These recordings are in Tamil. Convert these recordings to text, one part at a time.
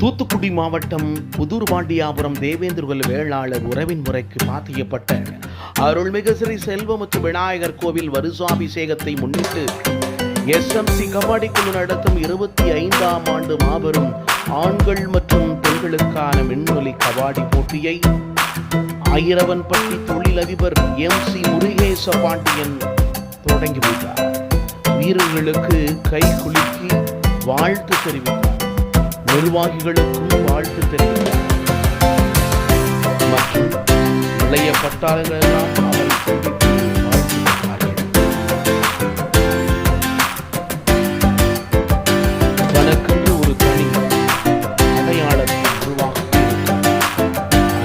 தூத்துக்குடி மாவட்டம் புதூர் பாண்டியாபுரம் வேளாளர் உறவின் முறைக்கு பாத்தியப்பட்ட அருள்மிகு ஸ்ரீ செல்வமுத்து விநாயகர் கோவில் வருஷாபிஷேகத்தை முன்னிட்டு எஸ்எம்சி கபாடி குழு நடத்தும் இருபத்தி ஐந்தாம் ஆண்டு மாபெரும் ஆண்கள் மற்றும் பெண்களுக்கான மின்னொலி கபாடி போட்டியை ஐரவன்பட்டி தொழிலதிபர் எம் சி முருகேச பாண்டியன் தொடங்கி வைத்தார். வீரர்களுக்கு கை குலுக்கி வாழ்த்து தெரிவித்தார். நிர்வாகிகளுக்கும் வாழ்த்து தெரிவித்தார் மற்றும் இளைய பட்டாளர்கள் சந்தித்து வாழ்த்து பெற்றார்கள் தனக்கென்று ஒரு தனி அடையாளத்தை உருவாக்கி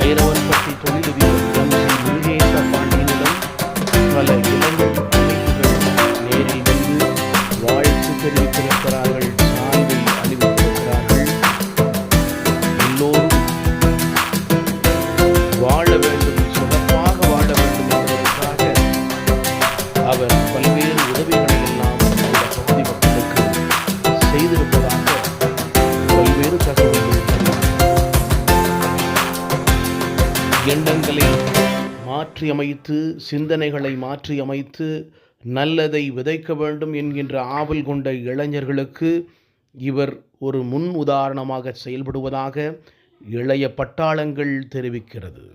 ஐரவன்பட்டி தொழிலதிபர் எம் சி முருகேச பாண்டியனிடம் பல இளைஞர் அமைப்புகள் நேரில் வந்து வாழ்த்து தெரிவித்திருக்கிறார்கள். சால்வை பல்வேறு உதவிகளை எல்லாம் அந்த பகுதி மக்களுக்கு செய்திருப்பதாக பல்வேறு தகவல்கள் எண்ணங்களை மாற்றியமைத்து சிந்தனைகளை மாற்றியமைத்து நல்லதை விதைக்க வேண்டும் என்கின்ற ஆவல் கொண்ட இளைஞர்களுக்கு இவர் ஒரு முன் உதாரணமாக செயல்படுவதாக இளைய பட்டாளங்கள் தெரிவிக்கிறது.